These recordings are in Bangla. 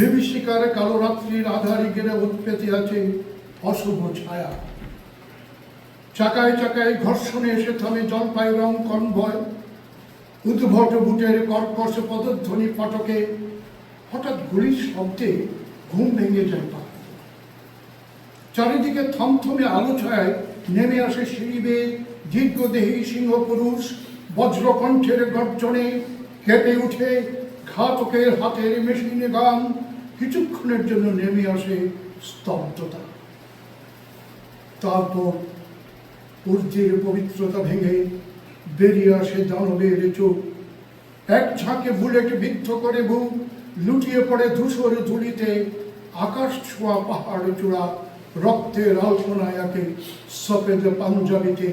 শিকারে কালো রাত্রির আধারে গেলে উৎপেতে আছে অশুভ ছায়া। চাকায় চাকায় ঘর্ষণে এসে থামে জলপাই রং কনভয়। উদ্ভট বুটের কর্কশ পদধ্বনি ফটকে হঠাৎ গুলির শব্দে ঘুম ভেঙে যায় পা চারিদিকে থমথমে আলো ছায় নেমে আসে সিঁড়ি বেয়ে দীর্ঘদেহী সিংহ পুরুষ। বজ্রকণ্ঠের গর্জনে কেঁপে উঠে ঘাতকের হাতের মেশিনে গান। কিছুক্ষণের জন্য নেমে আসে স্তব্ধতা। তারপর ঊর্ধ্বের পবিত্রতা ভেঙে বেরিয়ে আসে দানবের চোখ। এক ঝাঁকে বুলেট বিদ্ধ করে বুক লুটিয়ে পড়ে ধূসর ধুলিতে আকাশ ছোঁয়া পাহাড় চূড়া রক্তের আলপনায় একে সফেদ পাঞ্জাবিতে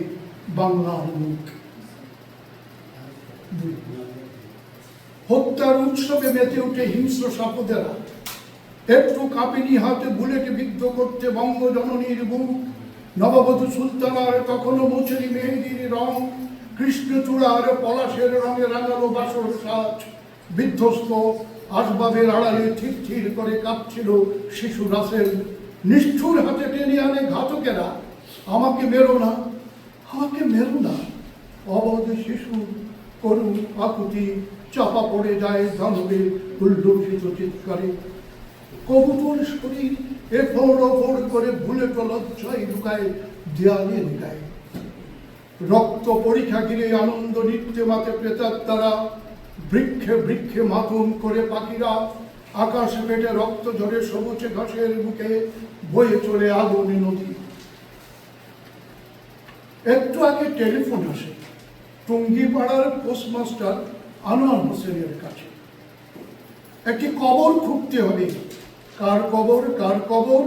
বাংলা মুখ। হত্যার উৎসবে মেতে উঠে হিংস্র সাপদেরা। একটু কাঁপিনি হাতে বুলেটে বিদ্ধ করতে বঙ্গজননীর বুক? নববধূ সুলতানার তখনও মুছেরি মেহেদির রং? কৃষ্ণচূড়ার পলাশের রঙে রাঙালো বাসর সাজ। বিধ্বস্ত আসবাবের আড়ালে থির থির করে কাঁপছিল শিশু রাসেল। নিষ্ঠুর হাতে টেনে আনে ঘাতকেরা। আমাকে মেরো না, আমাকে মেরো না। অবধ শিশু করুণ আকুতি চাপা পড়ে যায় দানবে উল্লসিত চিৎকারে। কবুতর শরীর এ ফোড় ফোড় করে ভুলে লজ্জায় ঢুকায় দেয়ালে ঢুকায়। রক্ত পরীক্ষা ঘিরে আনন্দ নৃত্যে মাতে তারা, বৃক্ষে বৃক্ষে মাথুন করে পাখিরা, আকাশ পেটে রক্ত ঝরে সবুজে ঘাসের বুকে বয়ে চলে আগুনে নদী। একটু আগে টেলিফোন আসে, টুঙ্গিপাড়ার পোস্টমাস্টার আনোয়ার হোসেনের কাছে। একটি কবর খুঁজতে হবে। কার কবর কার কবর?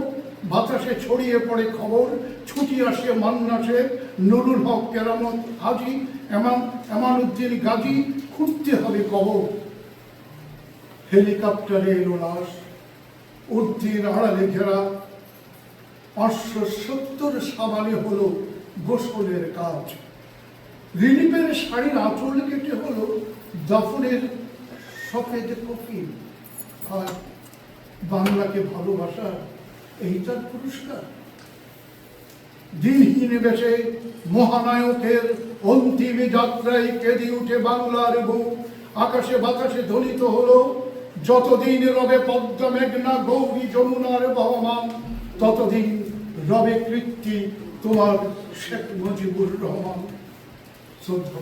বাতাসে ছড়িয়ে পড়ে খবর ছুটি আসে মান্না শেখ নুরুল হক কেরামত হাজি এমান উদ্দিন গাজী, খুঁজতে হবে কবর। হেলিকপ্টারে এলো লাশ উদ্দিন আড়ালে ঘেরা। পাঁচশো সত্তর সাবানে হলো গোসলের কাজ। রিলিফের শাড়ির আঁচল কেটে হলো দাফনের সফেদ কফিন। আর বাংলাকে ভালোবাসা এই তার পুরস্কার। দিনহীন বেশে মহানায়কের অন্তিম যাত্রায় কেঁদে উঠে বাংলার বুক। আকাশে বাতাসে ধ্বনিত হলো, যতদিন রবে পদ্ম মেঘনা গৌরী যমুনার বহমান, ততদিন রবে কৃত্তি তোমার শেখ মুজিবুর রহমান। শ্রদ্ধা